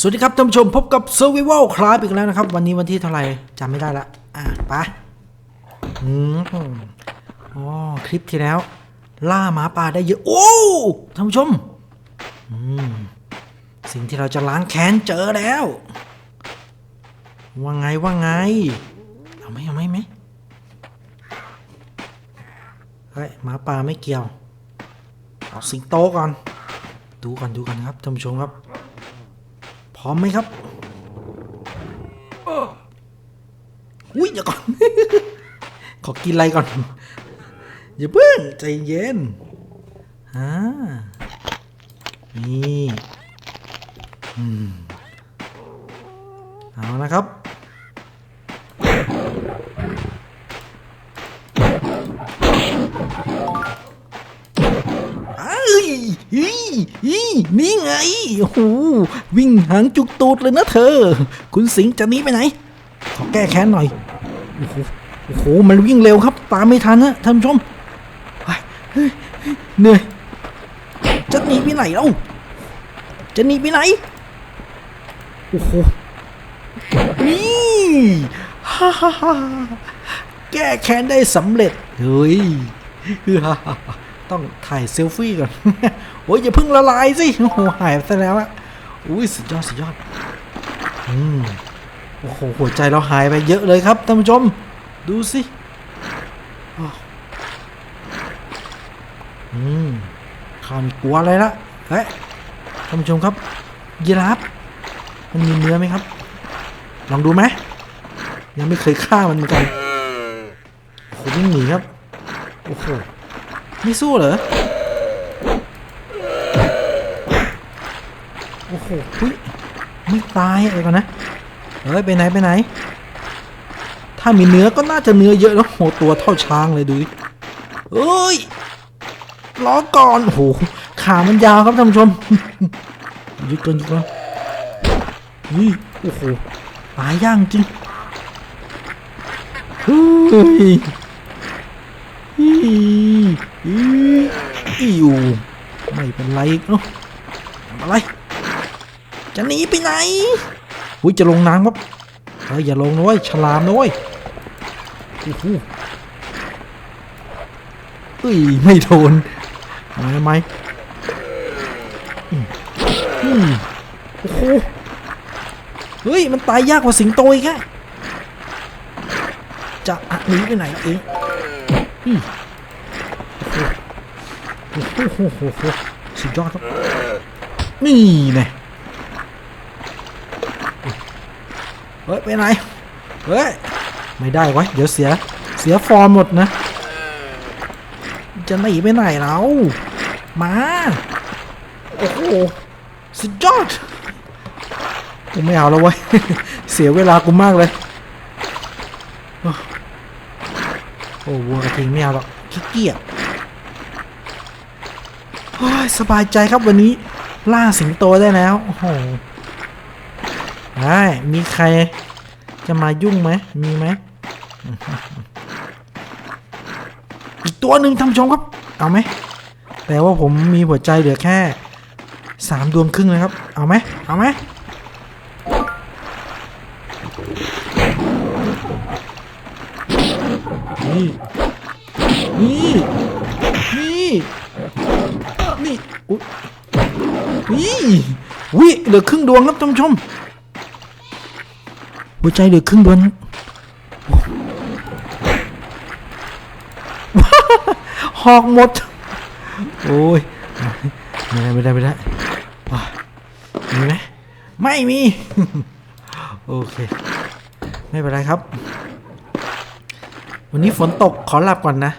สวัสดีครับท่านผู้ชมพบกับ Survival ครับอีกแล้วนะครับ วันนี้วันที่เท่าไหร่จำไม่ได้ละอะไปอืมอ๋อคลิปที่แล้ว ล่าหมาป่าได้เยอะ โอ้ท่านผู้ชมอืมสิ่งที่เราจะล้างแค้นเจอแล้ว ว่าไงว่าไง เอาไหมเอาไหมไหมเฮ้ยหมาป่าไม่เกี่ยว เอาสิงโตก่อน ดูก่อนดูกันครับท่านผู้ชมครับ พร้อมไหมครับอุ้ยเดี๋ยวก่อน ขอกินอะไรก่อน อย่าเพิ่งใจเย็นฮะนี่ อืม เอานะครับ ยอีอีนี่ไงโอ้โหวิ่งหางจุกตูดเลยนะเธอ คุณสิงห์จะหนีไปไหน ขอแก้แค้นหน่อย โอ้โหโอ้โห มันวิ่งเร็วครับ ตามไม่ทันนะท่านผู้ชมเหนื่อยจะหนีไปไหนเล่าจะหนีไปไหน โอ้โห นี่ฮ่าฮ่าฮ่าแก้แค้นได้สำเร็จ เฮ้ยฮ่าฮ่า ต้องถ่ายเซลฟี่ก่อน โอ้ยอย่าเพิ่งละลายสิ โอ้โหหายไปซะแล้วอะอุ้ยสุดยอดสุดยอด อืม โอ้โหหัวใจเราหายไปเยอะเลยครับท่านผู้ชม ดูสิอืมข้าวมีกลัวอะไรละเฮ้ยท่านผู้ชมครับ ยีราฟมันมีเนื้อไหมครับ ลองดูไหมยังไม่เคยฆ่ามันเหมือนกันโอ้โหวิ่งหนีครับ โอ้โห ไม่สู้เหรอ โอ้โหเฮ้ยไม่ตายอะไรก่อนนะ เฮ้ย ไปไหน ไปไหน ถ้ามีเนื้อก็น่าจะเนื้อเยอะแล้วโหตัวเท่าช้างเลยดูดิเอ้ยล้อก่อนโอ้โหขามันยาวครับท่านผู้ชมยุดก่อนยุดก่อนนี่โอ้โหตายย่างจริงเฮ้ย อีอีอยู่ไม่เป็นไรเนาะอะไร จะหนีไปไหนอุ้ยจะลงน้ำครับเฮ้ยอย่าลงนะเว้ยฉลามนะเว้ยโอ้โหเอ้ยไม่โดนทำไมทำไมอือโอ้โหเฮ้ยมันตายยากกว่าสิงโตอีกแค่จะหนีไปไหนเอง โอ้โหโอ้โหโอ้โหสุดยอดครับนี่ไงเฮ้ยไปไหนเฮ้ยไม่ได้วะเดี๋ยวเสียเสียฟอร์มหมดนะ จะหนีไปไหนเรามาโอ้โหสุดยอดกูไม่เอาแล้วเว้ยเสียเวลากูมากเลย โอ้โอ้วัวกระทิงไม่เอาหรอกขี้เกียจ สบายใจครับวันนี้ล่าสิงโตได้แล้ว โอ้โหได้มีใครจะมายุ่งไหม มีไหม อีกตัวหนึ่งท่านผู้ชมครับ เอาไหม แต่ว่าผมมีหัวใจเหลือแค่สามดวงครึ่งนะครับ เอาไหม เอาไหม นี่ นี่ นี่ นี่อุ๊ยนี่วิเหลือครึ่งดวงครับท่านผู้ชมหัวใจเหลือครึ่งดวงหอกหมด โอ้ย ไม่ได้ไม่ได้ไม่ได้ว้ามีไหมไม่มี โอเค ไม่เป็นไรครับ วันนี้ฝนตกขอหลับก่อนนะ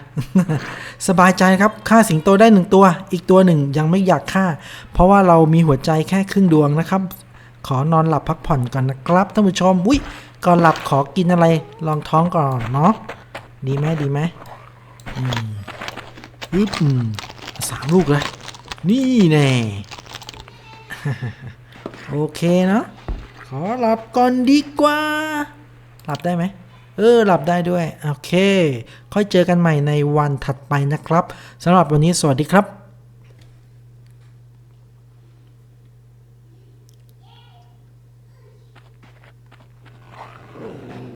สบายใจครับฆ่าสิงโตได้หนึ่งตัว อีกตัวหนึ่งยังไม่อยากฆ่า เพราะว่าเรามีหัวใจแค่ครึ่งดวงนะครับ ขอนอนหลับพักผ่อนก่อนนะครับท่านผู้ชมอุ้ยก่อนหลับขอกินอะไรลองท้องก่อนเนาะดีไหมดีไหมอืมยึบอืมสามลูกเลยนี่แน่โอเคเนาะขอหลับก่อนดีกว่า หลับได้ไหม เออหลับได้ด้วย โอเค ค่อยเจอกันใหม่ในวันถัดไปนะครับสำหรับวันนี้สวัสดีครับ